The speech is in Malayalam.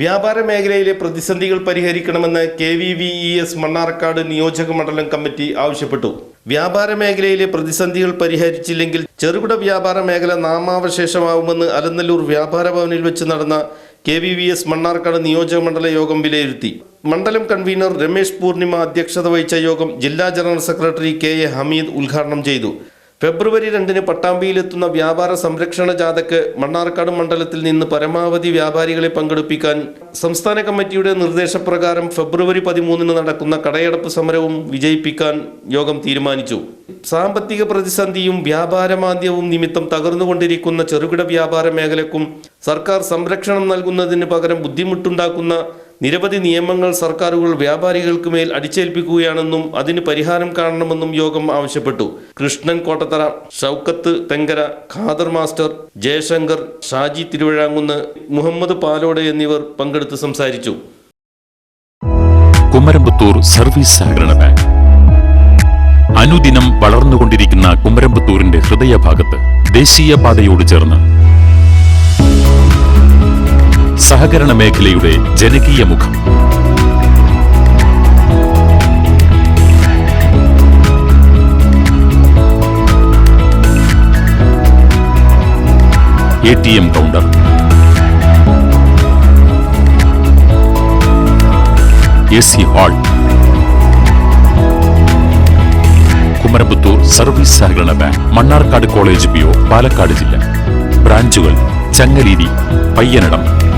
വ്യാപാര മേഖലയിലെ പ്രതിസന്ധികൾ പരിഹരിക്കണമെന്ന് K V V E S Mannarkkad നിയോജക മണ്ഡലം കമ്മിറ്റി ആവശ്യപ്പെട്ടു. വ്യാപാര മേഖലയിലെ പ്രതിസന്ധികൾ പരിഹരിച്ചില്ലെങ്കിൽ ചെറുകിട വ്യാപാര മേഖല നാമാവശേഷമാവുമെന്ന് അലനല്ലൂർ വ്യാപാര ഭവനിൽ വെച്ച് നടന്ന K V V S Mannarkkad നിയോജക മണ്ഡല യോഗം വിലയിരുത്തി. മണ്ഡലം കൺവീനർ രമേശ് പൂർണിമ അധ്യക്ഷത വഹിച്ച യോഗം ജില്ലാ general secretary K A Hameed ഉദ്ഘാടനം ചെയ്തു. ഫെബ്രുവരി രണ്ടിന് പട്ടാമ്പിയിലെത്തുന്ന വ്യാപാര സംരക്ഷണ ജാഥയ്ക്ക് മണ്ണാർക്കാട് മണ്ഡലത്തിൽ നിന്ന് പരമാവധി വ്യാപാരികളെ പങ്കെടുപ്പിക്കാൻ സംസ്ഥാന കമ്മിറ്റിയുടെ നിർദ്ദേശപ്രകാരം ഫെബ്രുവരി പതിമൂന്നിന് നടക്കുന്ന കടയടപ്പ് സമരവും വിജയിപ്പിക്കാൻ യോഗം തീരുമാനിച്ചു. സാമ്പത്തിക പ്രതിസന്ധിയും വ്യാപാരമാന്ദ്യവും നിമിത്തം തകർന്നുകൊണ്ടിരിക്കുന്ന ചെറുകിട വ്യാപാര മേഖലക്കും സർക്കാർ സംരക്ഷണം നൽകുന്നതിന് പകരം ബുദ്ധിമുട്ടുണ്ടാക്കുന്ന നിരവധി നിയമങ്ങൾ സർക്കാരുകൾ വ്യാപാരികൾക്ക് മേൽ അടിച്ചേൽപ്പിക്കുകയാണെന്നും അതിന് പരിഹാരം കാണണമെന്നും യോഗം ആവശ്യപ്പെട്ടു. കൃഷ്ണൻ കോട്ടത്തറ ഷൗക്കത്ത് തെങ്കര ഖാദർ മാസ്റ്റർ ജയശങ്കർ ഷാജി തിരുവഴാങ്കുന്ന് മുഹമ്മദ് പാലോട് എന്നിവർ പങ്കെടുത്ത് സംസാരിച്ചു. കുമരമ്പത്തൂർ സർവീസ് സഹകരണ ബാങ്ക്. അനുദിനം വളർന്നുകൊണ്ടിരിക്കുന്ന കുമരമ്പത്തൂരിന്റെ ഹൃദയഭാഗത്ത് ദേശീയപാതയോട് ചേർന്ന് സഹകരണ മേഖലയുടെ ജനകീയ മുഖം. A T M counter. A C hall. Kumaramputhur service സഹകരണ bank Mannarkkad college PO Palakkad ജില്ല. ബ്രാഞ്ചുകൾ Changaleri Payyanadam